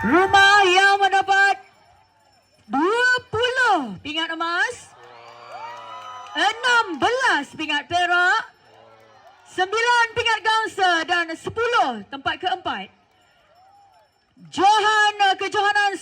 Rumah yang mendapat 20 pingat emas, 16 pingat perak, 9 pingat gangsa dan 10 tempat keempat. Johan Kejohanan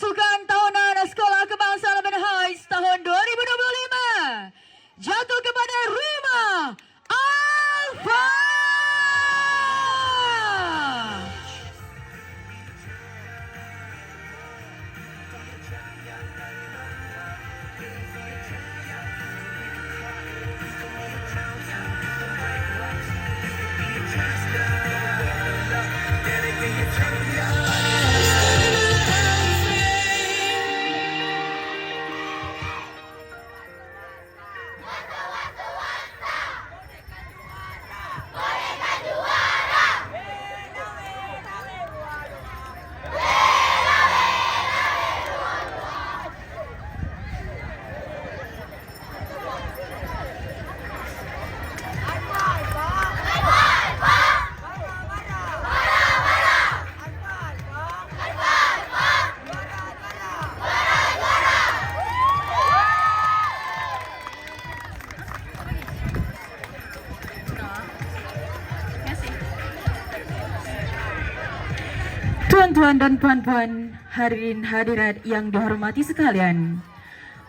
Tuan-tuan dan puan-puan, hadirin hadirat yang dihormati sekalian.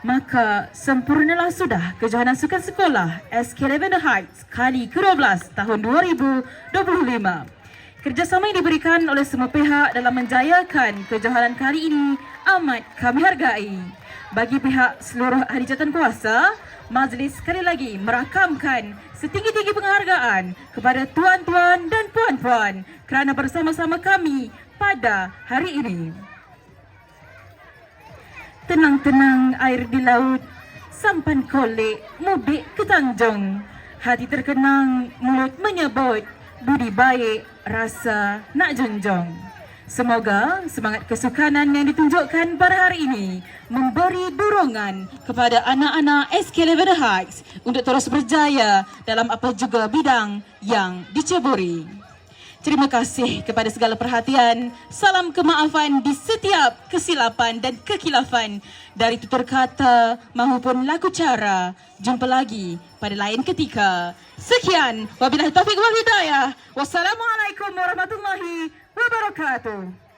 Maka sempurnalah sudah kejohanan sukan sekolah SK Lavender Heights kali ke-12 tahun 2025. Kerjasama yang diberikan oleh semua pihak dalam menjayakan kejohanan kali ini amat kami hargai. Bagi pihak seluruh ahli jawatan kuasa, majlis sekali lagi merakamkan setinggi-tinggi penghargaan kepada tuan-tuan dan puan-puan kerana bersama-sama kami pada hari ini. Tenang-tenang air di laut, sampan kolek mudik ke Tanjung. Hati terkenang, mulut menyebut, budi baik, rasa nak junjung. Semoga semangat kesukanan yang ditunjukkan pada hari ini memberi dorongan kepada anak-anak SK Heights untuk terus berjaya dalam apa juga bidang yang diceburi. Terima kasih kepada segala perhatian. Salam kemaafan di setiap kesilapan dan kekilafan dari tutur kata maupun laku cara. Jumpa lagi pada lain ketika. Sekian. Wabillahi taufiq wal hidayah. Wassalamualaikum warahmatullahi wabarakatuh.